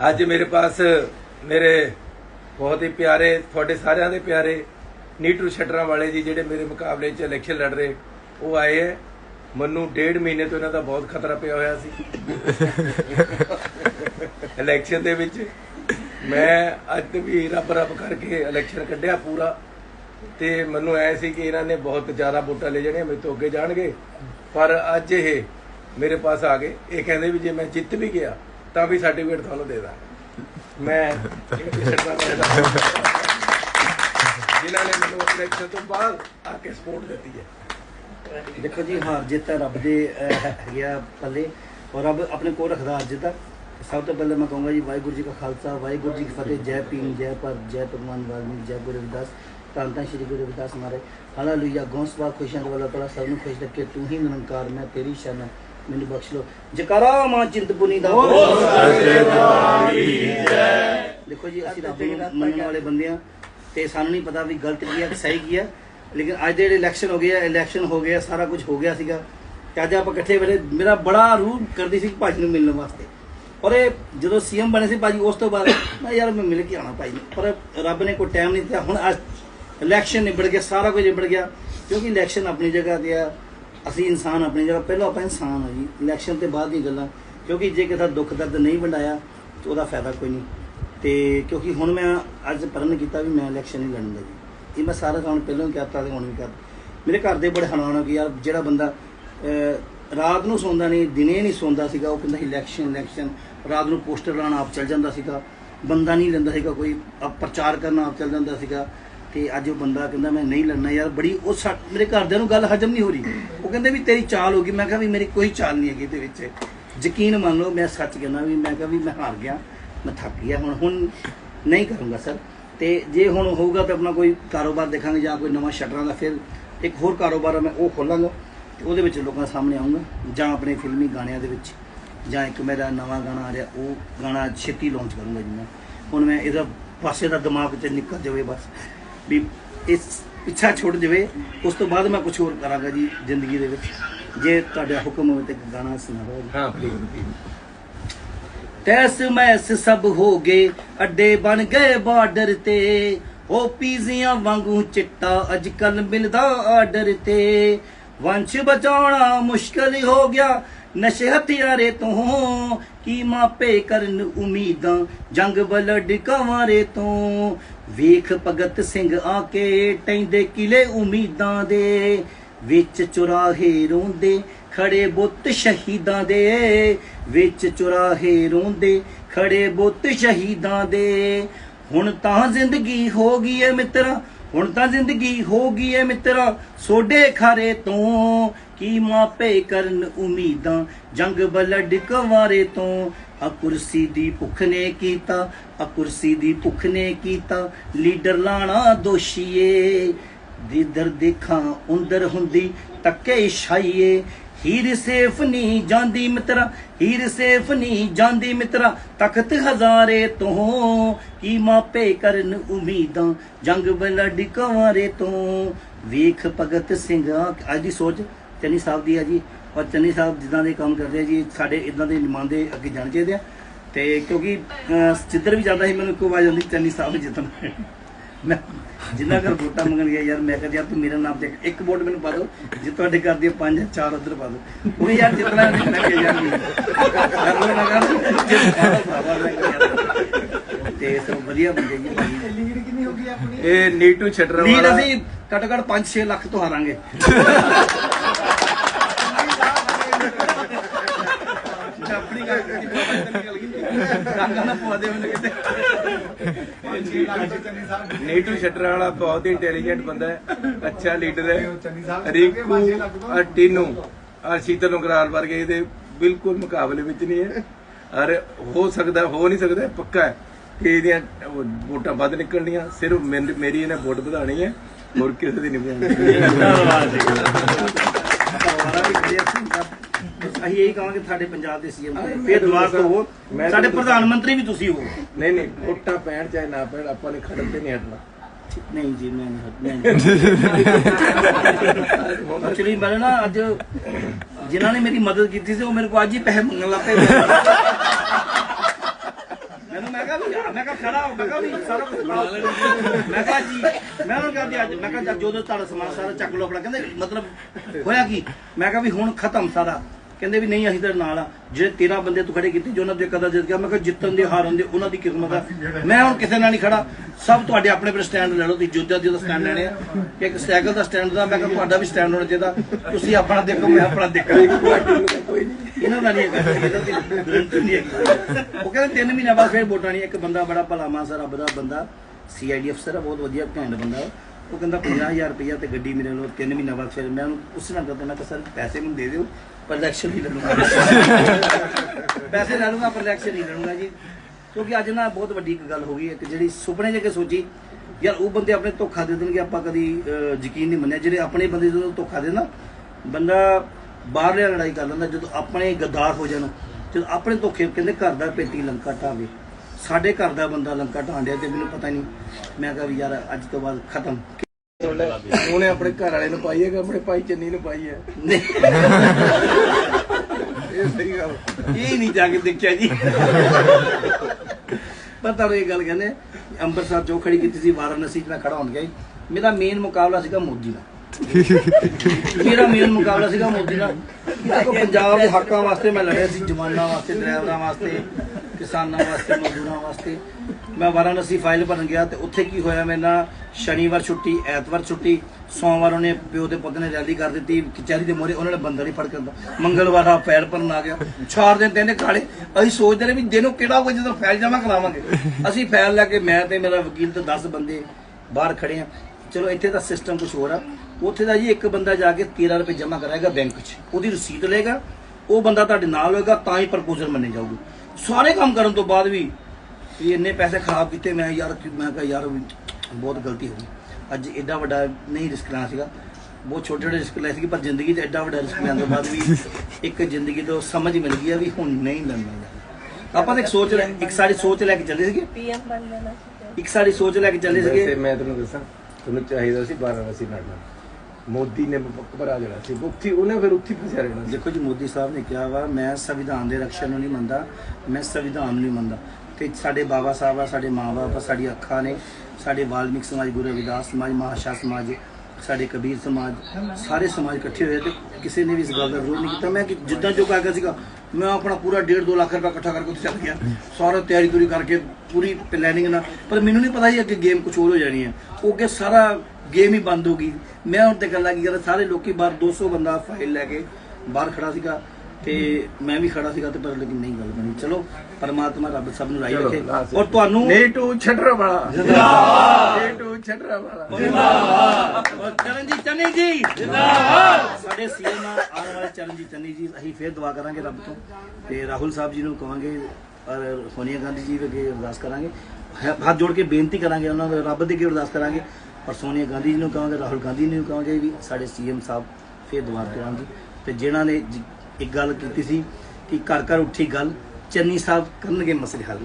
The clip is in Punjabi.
ਅੱਜ ਮੇਰੇ ਪਾਸ ਮੇਰੇ ਬਹੁਤ ਹੀ ਪਿਆਰੇ, ਤੁਹਾਡੇ ਸਾਰਿਆਂ ਦੇ ਪਿਆਰੇ ਨੀਟੂ ਸ਼ਟਰਾਂ ਵਾਲੇ ਜੀ ਜਿਹੜੇ ਮੇਰੇ ਮੁਕਾਬਲੇ 'ਚ ਇਲੈਕਸ਼ਨ ਲੜ ਰਹੇ, ਉਹ ਆਏ ਹੈ। ਮੈਨੂੰ ਡੇਢ ਮਹੀਨੇ ਤੋਂ ਇਹਨਾਂ ਦਾ ਬਹੁਤ ਖਤਰਾ ਪਿਆ ਹੋਇਆ ਸੀ। ਇਲੈਕਸ਼ਨ ਦੇ ਵਿੱਚ ਮੈਂ ਅੱਜ ਵੀ ਰੱਬ ਰੱਬ ਕਰਕੇ ਇਲੈਕਸ਼ਨ ਕੱਢਿਆ ਪੂਰਾ ਤੇ ਮੈਨੂੰ ਐ ਸੀ ਕਿ ਇਹਨਾਂ ਨੇ ਬਹੁਤ ਜ਼ਿਆਦਾ ਵੋਟਾਂ ਲੈ ਜਾਣੀਆਂ, ਮੇਰੇ ਤੋਂ ਅੱਗੇ ਜਾਣਗੇ। ਪਰ ਅੱਜ ਇਹ ਮੇਰੇ ਪਾਸ ਆ ਗਏ। ਇਹ ਕਹਿੰਦੇ ਵੀ ਜੇ ਮੈਂ ਜਿੱਤ ਵੀ ਗਿਆ ਤਾਂ ਵੀ ਸਰਟੀਫਿਕੇਟ ਤੁਹਾਨੂੰ ਦੇ ਦਾਂ। ਮੈਂ ਜਿਨ੍ਹਾਂ ਨੇ ਮੈਨੂੰ ਇਲੈਕਸ਼ਨ ਤੋਂ ਬਾਅਦ ਆ ਕੇ ਸਪੋਰਟ ਦਿੱਤੀ ਹੈ। ਦੇਖੋ ਜੀ ਹਾਰ ਜਿੱਤ ਰੱਬ ਦੇ ਅਹ, ਪੱਲੇ ਔਰ ਰੱਬ ਆਪਣੇ ਕੋਲ ਰੱਖਦਾ ਹਾਰ ਜਿੱਤ ਸਭ ਤੋਂ ਪਹਿਲਾਂ ਮੈਂ ਕਹੂੰਗਾ ਜੀ ਵਾਹਿਗੁਰੂ ਜੀ ਕਾ ਖਾਲਸਾ ਵਾਹਿਗੁਰੂ ਜੀ ਕੀ ਫਤਿਹ। ਜੈ ਭੀਮ ਜੈ ਪਰ ਜੈ ਭਗਵਾਨ ਵਾਲਮੀਕ ਜੈ ਗੁਰੂ ਰਵਿਦਾਸ। ਧੰਨ ਧੰਨ ਸ਼੍ਰੀ ਗੁਰੂ ਰਵਿਦਾਸ ਮਹਾਰਾਜ। ਹਾਲੇਲੂਇਆ ਗੌਂਸਵਾ ਖੁਸ਼ੀਆਂ ਵਾਲਾ ਤਲਾ ਸਭ ਨੂੰ ਖੁਸ਼ ਰੱਖੇ। ਤੂੰ ਹੀ ਨਿਰੰਕਾਰ ਮੈਂ ਤੇਰੀ ਸ਼ਰਨ। ਮੈਨੂੰ ਬਖਸ਼ ਲੋ ਜਕਾਰਾ ਮਾਂ ਚਿੰਤਪੁਨੀ ਦਾ ਦੇਖੋ ਜੀ ਅਸੀਂ ਰੱਬ ਨੂੰ ਮੰਨਣ ਵਾਲੇ ਬੰਦੇ ਆ ਤੇ ਸਾਨੂੰ ਨਹੀਂ ਪਤਾ ਵੀ ਗਲਤ ਕੀ ਹੈ ਕਿ ਸਹੀ ਕੀ ਹੈ। ਲੇਕਿਨ ਅੱਜ ਦੇ ਜਿਹੜੇ ਇਲੈਕਸ਼ਨ ਹੋ ਗਏ ਆ ਇਲੈਕਸ਼ਨ ਹੋ ਗਿਆ ਸਾਰਾ ਕੁਝ ਹੋ ਗਿਆ ਸੀਗਾ। ਤੇ ਅੱਜ ਆਪਾਂ ਇਕੱਠੇ ਬੈਠੇ ਮੇਰਾ ਬੜਾ ਰੂਹ ਕਰਦੀ ਸੀ ਭਾਜੀ ਨੂੰ ਮਿਲਣ ਵਾਸਤੇ। ਪਰ ਇਹ ਜਦੋਂ ਸੀਐਮ ਬਣੇ ਸੀ ਭਾਜੀ ਉਸ ਤੋਂ ਬਾਅਦ ਮੈਂ ਯਾਰ ਮੈਂ ਮਿਲ ਕੇ ਆਣਾ ਭਾਈ ਨੂੰ। ਪਰ ਰੱਬ ਨੇ ਕੋਈ ਟਾਈਮ ਨਹੀਂ ਦਿੱਤਾ। ਹੁਣ ਅੱਜ ਇਲੈਕਸ਼ਨ ਨਿਬੜ ਗਿਆ ਸਾਰਾ ਕੁਝ ਨਿਬੜ ਗਿਆ। ਕਿਉਂਕਿ ਇਲੈਕਸ਼ਨ ਆਪਣੀ ਜਗ੍ਹਾ ਤੇ ਆ। ਅਸੀਂ ਇਨਸਾਨ ਆਪਣੀ ਜਗ੍ਹਾ ਪਹਿਲਾਂ ਆਪਾਂ ਇਨਸਾਨ ਆ ਜੀ ਇਲੈਕਸ਼ਨ ਤੇ ਬਾਅਦ ਦੀ ਗੱਲਾਂ, ਕਿਉਂਕਿ ਜੇ ਕਿਸੇ ਦਾ ਦੁੱਖ ਦਰਦ ਨਹੀਂ ਵੰਡਾਇਆ, ਤੇ ਉਹਦਾ ਫਾਇਦਾ ਕੋਈ ਨਹੀਂ। ਤੇ ਕਿਉਂਕਿ ਹੁਣ ਮੈਂ ਅੱਜ ਪਰਨ ਕੀਤਾ ਵੀ ਮੈਂ ਇਲੈਕਸ਼ਨ ਨਹੀਂ ਲੜੂੰਗਾ ਜੀ ਇਹ ਮੈਂ ਸਾਰਾ ਕੰਮ ਪਹਿਲਾਂ ਹੀ ਕਰਤਾ ਤੇ ਹੁਣ ਵੀ ਕਰ ਮੇਰੇ ਘਰ ਦੇ ਬੜੇ ਹੈਰਾਨ ਹੋ ਗਏ ਯਾਰ ਜਿਹੜਾ ਬੰਦਾ ਰਾਤ ਨੂੰ ਸੌਂਦਾ ਨਹੀਂ, ਦਿਨੇ ਨਹੀਂ ਸੌਂਦਾ ਸੀਗਾ, ਉਹ ਕਹਿੰਦਾ ਇਲੈਕਸ਼ਨ ਇਲੈਕਸ਼ਨ ਰਾਤ ਨੂੰ ਪੋਸਟਰ ਲਾਉਣ ਆਪ ਚੱਲ ਜਾਂਦਾ ਸੀਗਾ। ਬੰਦਾ ਨਹੀਂ ਲੈਂਦਾ ਸੀਗਾ, ਕੋਈ ਆਪ ਪ੍ਰਚਾਰ ਕਰਨਾ ਆਪ ਚੱਲ ਜਾਂਦਾ ਸੀਗਾ। ਤੇ ਅੱਜ ਉਹ ਬੰਦਾ ਕਹਿੰਦਾ ਮੈਂ ਨਹੀਂ ਲੜਨਾ ਯਾਰ, ਬੜੀ ਉਹ ਸਾ- ਮੇਰੇ ਘਰਦਿਆਂ ਨੂੰ ਗੱਲ ਹਜਮ ਨਹੀਂ ਹੋ ਰਹੀ। ਉਹ ਕਹਿੰਦੇ ਵੀ ਤੇਰੀ ਚਾਲ ਹੋ ਗਈ। ਮੈਂ ਕਿਹਾ ਵੀ ਮੇਰੀ ਕੋਈ ਚਾਲ ਨਹੀਂ ਹੈਗੀ ਇਹਦੇ ਵਿੱਚ। ਯਕੀਨ ਮੰਨ ਲਓ, ਮੈਂ ਸੱਚ ਕਹਿੰਦਾ ਵੀ ਮੈਂ ਕਿਹਾ ਵੀ ਮੈਂ ਹਾਰ ਗਿਆ। ਮੈਂ ਥੱਕ ਗਿਆ। ਹੁਣ ਹੁਣ ਨਹੀਂ ਕਰੂੰਗਾ ਸਰ। ਤੇ ਜੇ ਹੁਣ ਹੋਊਗਾ ਤਾਂ ਆਪਣਾ ਕੋਈ ਕਾਰੋਬਾਰ ਦੇਖਾਂਗੇ ਜਾਂ ਕੋਈ ਨਵਾਂ ਸ਼ਟਰਾਂ ਦਾ ਫਿਰ ਇੱਕ ਹੋਰ ਕਾਰੋਬਾਰ ਆ, ਮੈਂ ਉਹ ਖੋਲਾਂਗਾ। ਤੇ ਉਹਦੇ ਵਿੱਚ ਲੋਕਾਂ ਸਾਹਮਣੇ ਆਉਂਗਾ ਜਾਂ ਆਪਣੇ ਫਿਲਮੀ ਗਾਣਿਆਂ ਦੇ ਵਿੱਚ। ਜਾਂ ਇੱਕ ਮੇਰਾ ਨਵਾਂ ਗਾਣਾ ਆ ਰਿਹਾ, ਉਹ ਗਾਣਾ ਛੇਤੀ ਲਾਂਚ ਕਰੂੰਗਾ ਜੀ ਮੈਂ। ਹੁਣ ਮੈਂ ਇਹਦਾ ਪਾਸੇ ਦਾ ਦਿਮਾਗ 'ਚ ਨਿਕਲ ਜਾਵੇ ਬਸ। ਵੀ ਇਸ ਪਿੱਛਾ ਛੁੱਟ ਜਾਵੇ ਉਸ ਤੋਂ ਬਾਅਦ ਮੈਂ ਕੁਝ ਹੋਰ ਕਰਾਂਗਾ ਜੀ ਜ਼ਿੰਦਗੀ ਦੇ ਵਿੱਚ। ਜੇ ਤੁਹਾਡਾ ਹੁਕਮ ਹੋਵੇ ਤਾਂ ਗਾਣਾ ਸੁਣਾਓ ਹਾਂ ਪਲੀਜ਼ ਤੈਸ ਮੈਸ ਸਭ ਹੋ ਗਏ ਅੱਡੇ ਬਣ ਗਏ ਬਾਰਡਰ ਤੇ। ਉਹ ਪੀਜ਼ੀਆਂ ਵਾਂਗੂ ਚਿੱਟਾ ਅੱਜ ਕੱਲ ਮਿਲਦਾ ਆਰਡਰ ਤੇ। ਵੰਸ਼ ਬਚਾਉਣਾ ਮੁਸ਼ਕਲ ਹੋ ਗਿਆ ਨਸ਼ੇ ਹਥਿਆਰੇ ਤੋਂ। ਕੀ ਮਾਪੇ ਕਰਨ ਉਮੀਦਾਂ ਜੰਗ ਬਲਡ ਕਵਾਰੇ ਤੋਂ। ਵੇਖ ਭਗਤ ਸਿੰਘ ਆ ਕੇ ਟੈਂਦੇ ਕਿਲੇ ਉਮੀਦਾਂ ਦੇ, ਵਿੱਚ ਚੁਰਾਹੇ ਰੋਂਦੇ, ਖੜੇ ਬੁੱਤ ਸ਼ਹੀਦਾਂ ਦੇ, ਵਿੱਚ ਚੁਰਾਹੇ ਰੋਂਦੇ, ਖੜੇ ਬੁੱਤ ਸ਼ਹੀਦਾਂ ਦੇ। ਹੁਣ ਤਾਂ ਜ਼ਿੰਦਗੀ ਹੋ ਗਈ ਏ ਮਿੱਤਰਾ, ਹੁਣ ਤਾਂ ਜ਼ਿੰਦਗੀ ਹੋ ਗਈ ਏ ਮਿੱਤਰਾ, ਸੋਡੇ ਖਾਰੇ ਤੋਂ ਕੀ ਮਾਪੇ ਕਰਨ ਉਮੀਦਾਂ, ਜੰਗ ਬਲਡ ਕਵਾਰੇ ਤੋਂ ਆ ਕੁਰਸੀ ਦੀ ਭੁੱਖ ਨੇ ਕੀਤਾ, ਆ ਕੁਰਸੀ ਦੀ ਭੁੱਖ ਨੇ ਕੀਤਾ। ਲੀਡਰ ਲਾਣਾ ਦੋਸ਼ੀਏ ਜਿੱਧਰ ਦੇਖਾਂ ਉੰਦਰ ਹੁੰਦੀ ਤੱਕੇ ਛਾਈਏ। ਹੀਰ ਸੇਫ ਨਹੀਂ ਜਾਂਦੀ ਮਿੱਤਰਾ, ਹੀਰ ਸੇਫ ਨਹੀਂ ਜਾਂਦੀ ਮਿੱਤਰਾ, ਤਖਤ ਹਜ਼ਾਰੇ ਤੋਂ ਕੀ ਮਾਪੇ ਕਰਨ ਉਮੀਦਾਂ, ਜੰਗ ਬਲਡ ਕੰਵਾਰੇ ਤੋਂ। ਵੇਖ ਭਗਤ ਸਿੰਘ ਅੱਜ ਦੀ ਸੋਚ ਚੰਨੀ ਸਾਹਿਬ ਦੀ ਆ ਜੀ। ਔਰ ਚੰਨੀ ਸਾਹਿਬ ਜਿੱਦਾਂ ਦੇ ਕੰਮ ਕਰਦੇ ਆ ਜੀ ਸਾਡੇ ਇਦਾਂ ਦੇ ਨਿਮਾਂਦੇ ਅੱਗੇ ਜਾਣ ਚਾਹੀਦੇ ਆ। ਤੇ ਕਿਉਂਕਿ ਅਹ, ਜਿੱਧਰ ਵੀ ਜਾਂਦਾ ਸੀ ਮੈਨੂੰ ਇੱਕੋ ਆਵਾਜ਼ ਆਉਂਦੀ ਚੰਨੀ ਸਾਹਿਬ ਜਿੱਤਣਾ ਮੈਂ ਜਿੰਨਾ ਘਰ ਵੋਟਾਂ ਮੰਗਣ ਗਿਆ ਯਾਰ ਮੈਂ ਕਹਿੰਦਾ ਯਾਰ ਤੂੰ ਮੇਰਾ ਨਾਮ ਦੇਖ ਇੱਕ ਵੋਟ ਮੈਨੂੰ ਪਾ ਦਿਓ ਜੇ ਤੁਹਾਡੇ ਘਰ ਦੀਆਂ ਪੰਜ ਚਾਰ ਉਧਰ ਪਾ ਦਿਓ। ਉਹ ਯਾਰ ਜਿੱਤਣਾ ਨਹੀਂ ਮੈਂ ਕਿਹਾ ਯਾਰ ਨਹੀਂ। ਯਾਰ ਉਹ ਨਾ ਕਰ ਜਿੱਤਣਾ ਭਰਾਵਾ ਮੈਂ ਕਿਹਾ ਯਾਰ। ਤੇ। ਸਭ ਵਧੀਆ ਬੰਦੇ ਜੀ। ਲੀਡ ਕਿੰਨੀ ਹੋ ਗਈ ਆਪਣੀ? ਇਹ ਨੀਟੂ ਸ਼ਟਰ ਲੀਡ ਵਾਲਾ। ਅਸੀਂ ਘੱਟੋ ਘੱਟ 5-6 ਲੱਖ ਤੋਂ ਹਾਰਾਂਗੇ ਆਪਣੀ ਗੱਲ ਕੀਤੀ ਬਹੁਤ ਨਿਕਲ ਗਈ ਗਾਣਾ ਨਾ ਪਵਾ ਦੇ ਮੈਨੂੰ ਕਿਤੇ ਨੀਟੂ ਸ਼ਟਰ ਵਾਲਾ ਬਹੁਤ ਹੀ ਇੰਟੈਲੀਜੈਂਟ ਬੰਦਾ ਹੈ ਅੱਛਾ ਲੀਡਰ ਚੰਨੀ ਸਾਹਿਬ ਹੈ ਰਿੰਕੂ। ਔਰ ਟੀਨੂ ਔਰ ਸ਼ੀਤਲ ਉਂਗਰਾਲ ਵਰਗੇ ਇਹਦੇ ਬਿਲਕੁਲ ਮੁਕਾਬਲੇ ਵਿੱਚ ਨਹੀਂ ਹੈ। ਔਰ ਹੋ ਸਕਦਾ ਹੋ ਨਹੀਂ ਸਕਦਾ ਪੱਕਾ ਹੈ ਕਿ ਇਹਦੀਆਂ ਵੋਟਾਂ ਵੱਧ ਨਿਕਲਣੀਆਂ ਸਿਰਫ ਮੇਰੀ ਮੇਰੀ ਇਹਨੇ ਵੋਟ ਵਧਾਣੀ ਹੈ ਹੋਰ ਕਿਸੇ ਦੀ ਨਹੀਂ ਵਧਾਉਣੀ। ਅਸੀਂ ਇਹੀ ਕਹਾਂਗੇ ਸਾਡੇ ਪੰਜਾਬ ਦੇ ਸੀਐਮ ਫੇਰ ਦੁਆਰ ਤੋਂ ਹੋ ਸਾਡੇ ਪ੍ਰਧਾਨ ਮੰਤਰੀ ਵੀ ਤੁਸੀਂ ਹੋ। ਨਹੀਂ ਨਹੀਂ ਵੋਟਾਂ ਪੈਣ ਚਾਹੇ ਨਾ ਪੈਣ ਆਪਾਂ ਨੇ ਖੜਨ ਤੇ ਨਹੀਂ ਹਟਣਾ। ਨਹੀਂ ਜੀ ਮੈਂ ਨਹੀਂ ਐਕਚੁਅਲੀ ਮੈਂ ਨਾ ਅੱਜ ਜਿਨ੍ਹਾਂ ਨੇ ਮੇਰੀ ਮਦਦ ਕੀਤੀ ਸੀ ਉਹ ਮੇਰੇ ਕੋਲ ਅੱਜ ਹੀ ਪੈਸੇ ਮੰਗਣ ਲੱਗ ਪਏ। ਮੈਂ ਕਿਹਾ ਵੀ ਮੈਂ ਕਿਹਾ ਖੜਾ ਹੋ, ਮੈਂ ਕਿਹਾ ਵੀ ਸਾਰਾ ਕੁਝ ਲਾ ਮੈਂ ਕਿਹਾ ਜੀ, ਮੈਂ ਉਹਨੂੰ ਕਹਿੰਦੀ ਅੱਜ, ਮੈਂ ਕਿਹਾ ਜਦ ਜੋ ਤੁਹਾਡਾ ਸਮਾਨ ਸਾਰਾ ਚੱਕ ਲਓ ਆਪਣਾ, ਕਹਿੰਦੇ ਮਤਲਬ ਹੋਇਆ ਕੀ? ਮੈਂ ਕਿਹਾ ਵੀ ਹੁਣ ਖਤਮ ਸਾਰਾ। ਕਹਿੰਦੇ ਵੀ ਨਹੀਂ ਅਸੀਂ ਤੇਰੇ ਨਾਲ ਆ। ਜਿਹੜੇ 13 ਬੰਦੇ ਤੂੰ ਖੜੇ ਕੀਤੇ ਜੋ ਉਹਨਾਂ ਦੇ ਕਦਾ ਜਿੱਤ ਗਿਆ ਮੈਂ ਕਿਹਾ ਜਿੱਤਣ ਦੇ ਹਾਰਨ ਦੇ ਉਹਨਾਂ ਦੀ ਕਿਸਮਤ ਆ। ਮੈਂ ਹੁਣ ਕਿਸੇ ਨਾਲ ਨਹੀਂ ਖੜਾ। ਸਭ ਤੁਹਾਡੇ ਆਪਣੇ ਆਪਣੇ ਸਟੈਂਡ ਲੈ ਲਓ ਤੁਸੀਂ ਜੋਧਾ ਜੀ ਦਾ ਸਟੈਂਡ ਲੈਣੇ ਆ। ਇੱਕ ਸਾਈਕਲ ਦਾ ਸਟੈਂਡ ਦਾ ਮੈਂ ਕਿਹਾ ਤੁਹਾਡਾ ਵੀ ਸਟੈਂਡ ਹੋਣਾ ਚਾਹੀਦਾ। ਤੁਸੀਂ ਆਪਣਾ ਦੇਖੋ ਮੈਂ ਆਪਣਾ ਦੇਖਾਂ ਕੋਈ ਨਹੀਂ ਇਹਨਾਂ ਦਾ ਨਹੀਂ ਉਹ ਕਹਿੰਦੇ ਤਿੰਨ ਮਹੀਨੇ ਬਾਅਦ ਫਿਰ ਵੋਟਾਂ ਨਹੀਂ ਇੱਕ ਬੰਦਾ ਬੜਾ ਭਲਾ ਮਾਨਸਾ ਰੱਬ ਦਾ ਬੰਦਾ। ਸੀਆਈਡੀ ਅਫਸਰ ਆ ਬਹੁਤ ਵਧੀਆ ਘੈਂਟ ਬੰਦਾ। ਉਹ। ਉਹ ਕਹਿੰਦਾ 50000 ਰੁਪਇਆ ਤੇ ਗੱਡੀ ਮੇਰੇ ਲੋ ਤਿੰਨ ਮਹੀਨਾ ਬਾਅਦ ਫਿਰ ਮੈਂ ਉਹਨੂੰ ਉਸ ਨਾਲ ਕਰਦਾ ਮੈਂ ਕਿਹਾ, ਸਰ, ਪੈਸੇ ਮੈਨੂੰ ਦੇ ਦਿਓ, ਪਰ ਇਲੈਕਸ਼ਨ ਨਹੀਂ ਲੜੂੰਗਾ। ਪੈਸੇ ਲੈ ਲੂੰਗਾ, ਪਰ ਇਲੈਕਸ਼ਨ ਨਹੀਂ ਲੜੂੰਗਾ ਜੀ। ਕਿਉਂਕਿ ਅੱਜ ਨਾ ਬਹੁਤ ਵੱਡੀ ਇੱਕ ਗੱਲ ਹੋ ਗਈ ਇੱਕ ਜਿਹੜੀ ਸੁਪਨੇ ਜੇ ਕੇ ਸੋਚੀ, ਯਾਰ ਉਹ ਬੰਦੇ ਆਪਣੇ ਧੋਖਾ ਦੇ ਦੇਣਗੇ, ਆਪਾਂ ਕਦੀ ਯਕੀਨ ਨਹੀਂ ਮੰਨਿਆ। ਜਿਹੜੇ ਆਪਣੇ ਬੰਦੇ ਜਦੋਂ ਧੋਖਾ ਦੇ ਨਾ, ਬੰਦਾ ਬਾਹਰਲੇ ਲੜਾਈ ਕਰ ਲੈਂਦਾ, ਜਦੋਂ ਆਪਣੇ ਗੱਦਾਰ ਹੋ ਜਾਣ, ਜਦੋਂ ਆਪਣੇ ਧੋਖੇ ਕਹਿੰਦੇ ਘਰ ਦਾ ਪੇਟੀ ਲੰਕਾ ਢਾਵੇ। ਸਾਡੇ ਘਰ ਦਾ ਬੰਦਾ ਲੰਕਾ ਢਾਂਡਿਆ ਤੇ ਮੈਨੂੰ ਪਤਾ ਨਹੀਂ। ਮੈਂ ਕਿਹਾ ਵੀ ਯਾਰ ਅੱਜ ਤੋਂ ਬਾਅਦ ਖਤਮ। ਉਹਨੇ ਆਪਣੇ ਘਰ ਵਾਲੇ ਨੂੰ ਪਾਈ ਹੈ ਕਿ ਆਪਣੇ ਭਾਈ ਚੰਨੀ ਨੂੰ ਪਾਈ ਹੈ? ਨਹੀਂ, ਇਹ ਸਹੀ ਗੱਲ ਇਹ ਨਹੀਂ ਜਾ ਕੇ ਦੇਖਿਆ ਜੀ। ਪਰ ਤੁਹਾਨੂੰ ਇਹ ਗੱਲ ਕਹਿੰਦੇ ਅੰਮ੍ਰਿਤਸਰ ਜੋ ਖੜੀ ਕੀਤੀ ਸੀ ਵਾਰਾਣਸੀ 'ਚ ਮੈਂ ਖੜਾ ਹੋਣ ਗਿਆ। ਮੇਰਾ ਮੇਨ ਮੁਕਾਬਲਾ ਸੀਗਾ ਮੋਦੀ ਨਾਲ ਮੇਰਾ ਮੇਨ ਮੁਕਾਬਲਾ ਸੀਗਾ ਮੋਦੀ ਨਾਲ ਦੇਖੋ ਪੰਜਾਬ ਦੇ ਹੱਕਾਂ ਵਾਸਤੇ ਮੈਂ ਲੜਿਆ ਸੀ, ਜਵਾਨਾਂ ਵਾਸਤੇ ਡਰਾਈਵਰਾਂ ਵਾਸਤੇ, ਕਿਸਾਨਾਂ ਵਾਸਤੇ, ਮਜ਼ਦੂਰਾਂ ਵਾਸਤੇ। ਮੈਂ ਵਾਰਾਣਸੀ ਫਾਈਲ ਭਰਨ ਗਿਆ ਤੇ ਉੱਥੇ ਕੀ ਹੋਇਆ, ਮੇਰੇ ਨਾਲ ਸ਼ਨੀਵਾਰ ਛੁੱਟੀ, ਐਤਵਾਰ ਛੁੱਟੀ, ਸੋਮਵਾਰ ਉਹਨੇ ਪਿਓ ਦੇ ਪੁੱਤ ਨੇ ਰੈਲੀ ਕਰ ਦਿੱਤੀ, ਕਚਹਿਰੀ ਦੇ ਮੋਰੇ ਉਹਨਾਂ ਨੇ ਬੰਦਾ ਨਹੀਂ ਫੜ ਕੇ ਮੰਗਲਵਾਰ ਆ ਫਾਈਲ ਭਰਨ ਆ ਗਿਆ। ਚਾਰ ਦਿਨ ਤਿੰਨ ਕਾਲੇ, ਅਸੀਂ ਸੋਚਦੇ ਨੇ ਵੀ ਦਿਨੋਂ ਕਿਹੜਾ ਹੋਊਗਾ ਜਦੋਂ ਫੈਲ ਜਮ੍ਹਾਂ ਕਰਾਵਾਂਗੇ। ਅਸੀਂ ਫੈਲ ਲੈ ਕੇ ਮੈਂ ਤੇ ਮੇਰਾ ਵਕੀਲ ਤੇ 10 ਬੰਦੇ ਬਾਹਰ ਖੜੇ ਆ। ਚਲੋ ਇੱਥੇ ਦਾ ਸਿਸਟਮ ਕੁਝ ਹੋਰ ਆ। ਉੱਥੇ ਦਾ ਜੀ ਇੱਕ ਬੰਦਾ ਜਾ ਕੇ 13 ਰੁਪਏ ਜਮ੍ਹਾਂ ਕਰਾਏਗਾ ਬੈਂਕ 'ਚ। ਉਹਦੀ ਰਸੀਦ ਲਏਗਾ ਉਹ ਬੰਦਾ ਤੁਹਾਡੇ ਨਾਲ ਹੋਏਗਾ ਤਾਂ ਹੀ ਪ੍ਰਪੋਜ਼ਲ ਮੰਨੇ ਜਾਊਗੀ। ਸਾਰੇ ਕੰਮ ਕਰਨ ਤੋਂ ਬਾਅਦ ਵੀ ਵੀ ਇੰਨੇ ਪੈਸੇ ਖਰਾਬ ਕੀਤੇ ਮੈਂ ਯਾਰ ਮੈਂ ਕਿਹਾ ਯਾਰ ਬਹੁਤ ਗਲਤੀ ਹੋ ਗਈ। ਅੱਜ ਐਡਾ ਵੱਡਾ ਨਹੀਂ ਰਿਸਕ ਲੈਣਾ ਸੀਗਾ। ਬਹੁਤ ਛੋਟੇ ਛੋਟੇ ਰਿਸਕ ਲਏ ਸੀ ਪਰ ਜ਼ਿੰਦਗੀ 'ਚ ਐਡਾ ਵੱਡਾ ਰਿਸਕ ਲੈਣ ਤੋਂ ਬਾਅਦ ਵੀ ਇੱਕ ਜ਼ਿੰਦਗੀ ਤੋਂ ਸਮਝ ਮਿਲ ਗਈ ਆ ਵੀ ਹੁਣ ਨਹੀਂ ਲੜਨਾ। ਆਪਾਂ ਤਾਂ ਇੱਕ ਸੋਚ ਲੈ ਇੱਕ ਸਾਡੀ ਸੋਚ ਲੈ ਕੇ ਚੱਲੇ ਸੀਗੇ। ਪੀਐਮ ਬਣ ਜਾਣਾ ਸੀ ਇੱਕ ਸਾਡੀ ਸੋਚ ਲੈ ਕੇ ਚੱਲੇ ਸੀਗੇ। ਮੈਂ ਤੁਹਾਨੂੰ ਦੱਸਾਂ ਤੁਹਾਨੂੰ ਚਾਹੀਦਾ ਸੀ ਵਾਰਾਣਸੀ ਲੜਨਾ। ਮੋਦੀ ਨੇ ਘਬਰਾ ਜਾਣਾ ਸੀ। ਉੱਥੇ ਉਹਨੇ ਫਿਰ ਉੱਥੇ ਫਸਿਆ ਰਹਿਣਾ ਦੇਖੋ ਜੀ, ਮੋਦੀ ਸਾਹਿਬ ਨੇ ਕਿਹਾ ਵਾ, ਮੈਂ ਸੰਵਿਧਾਨ ਦੇ ਰਕਸ਼ਾ ਨੂੰ ਨਹੀਂ ਮੰਨਦਾ, ਮੈਂ ਸੰਵਿਧਾਨ ਨੂੰ ਨਹੀਂ ਮੰਨਦਾ। ਤੇ ਸਾਡੇ ਬਾਬਾ ਸਾਹਿਬ ਆ, ਸਾਡੇ ਮਾਂ-ਬਾਪ ਆ, ਸਾਡੀ ਅੱਖਾਂ ਨੇ, ਸਾਡੇ ਵਾਲਮੀਕ ਸਮਾਜ, ਗੁਰੂ ਰਵਿਦਾਸ ਸਮਾਜ ਮਹਾਸ਼ਾ ਸਮਾਜ, ਸਾਡੇ ਕਬੀਰ ਸਮਾਜ, ਸਾਰੇ ਸਮਾਜ ਇਕੱਠੇ ਹੋਏ ਤੇ ਕਿਸੇ ਨੇ ਵੀ ਇਸ ਗੱਲ ਦਾ ਵਿਰੋਧ ਨਹੀਂ ਕੀਤਾ। ਮੈਂ ਕਿ ਜਿੱਦਾਂ ਜੋ ਕਾਗਜ਼ ਸੀਗਾ ਮੈਂ ਆਪਣਾ ਪੂਰਾ 1.5 2 ਲੱਖ ਰੁਪਏ ਇਕੱਠਾ ਕਰਕੇ ਉੱਥੇ ਚੱਲ ਗਿਆ। ਸਾਰਾ ਤਿਆਰੀ ਤੁਰੀ ਕਰਕੇ ਪੂਰੀ ਪਲੈਨਿੰਗ ਨਾਲ। ਪਰ ਮੈਨੂੰ ਨਹੀਂ ਪਤਾ ਸੀ ਅੱਗੇ ਗੇਮ ਕੁਝ ਹੋਰ ਹੋ ਜਾਣੀ ਹੈ। ਉਹ ਅੱਗੇ ਸਾਰਾ ਗੇਮ ਹੀ ਬੰਦ ਹੋ ਗਈ। ਮੈਂ ਹੁਣ ਤੇ ਗੱਲਾਂ ਕੀ ਕਰਦਾ ਸਾਰੇ ਲੋਕੀ ਬਾਹਰ 200 ਬੰਦਾ ਫਾਈਲ ਲੈ ਕੇ ਬਾਹਰ ਖੜਾ ਸੀਗਾ। ਤੇ ਮੈਂ ਵੀ ਖੜਾ ਸੀਗਾ ਤੇ ਪਰ ਲੇਕਿਨ ਨਹੀਂ ਗੱਲ ਬਣੀ। ਚਲੋ ਪਰਮਾਤਮਾ ਰੱਬ ਸਭ ਨੂੰ ਰਾਈ ਰੱਖੇ। ਔਰ ਤੁਹਾਨੂੰ ਨਹੀਂ ਟੂ ਛੱਡਰਾ ਵਾਲਾ। ਜਿੰਦਾਬਾਦ। ਨਹੀਂ ਟੂ ਛੱਡਰਾ ਵਾਲਾ। ਔਰ ਚਰਨਜੀਤ ਚੰਨੀ ਜੀ। ਜਿੰਦਾਬਾਦ। ਸਾਡੇ ਸੀਐਮ ਆਉਣ ਵਾਲੇ ਚਰਨਜੀਤ ਚੰਨੀ ਜੀ ਅਸੀਂ ਫੇਰ ਦੁਆ ਕਰਾਂਗੇ ਰੱਬ ਤੋਂ। ਤੇ ਰਾਹੁਲ ਸਾਹਿਬ ਜੀ ਨੂੰ ਕਵਾਂਗੇ ਔਰ ਸੋਨੀਆ ਗਾਂਧੀ ਜੀ ਅੱਗੇ ਅਰਦਾਸ ਕਰਾਂਗੇ। ਹੱਥ ਜੋੜ ਕੇ ਬੇਨਤੀ ਕਰਾਂਗੇ ਉਹਨਾਂ ਦੇ ਰੱਬ ਦੇ ਅੱਗੇ ਅਰਦਾਸ ਕਰਾਂਗੇ। ਔਰ ਸੋਨੀਆ ਗਾਂਧੀ ਜੀ ਨੂੰ ਕਹਾਂਗੇ ਰਾਹੁਲ ਗਾਂਧੀ ਨੂੰ ਕਹਾਂਗੇ ਵੀ ਸਾਡੇ ਸੀਐਮ ਸਾਹਿਬ ਫੇਰ ਦੁਆ ਕਰਾਂਗੇ। ਤੇ ਜਿਨ੍ਹਾਂ ਨੇ ਇੱਕ ਗੱਲ ਕੀਤੀ ਸੀ ਕਿ ਘਰ ਘਰ ਉੱਠੀ ਗੱਲ ਚੰਨੀ ਸਾਹਿਬ ਕਰਨਗੇ ਮਸਲੇ ਹੱਲ।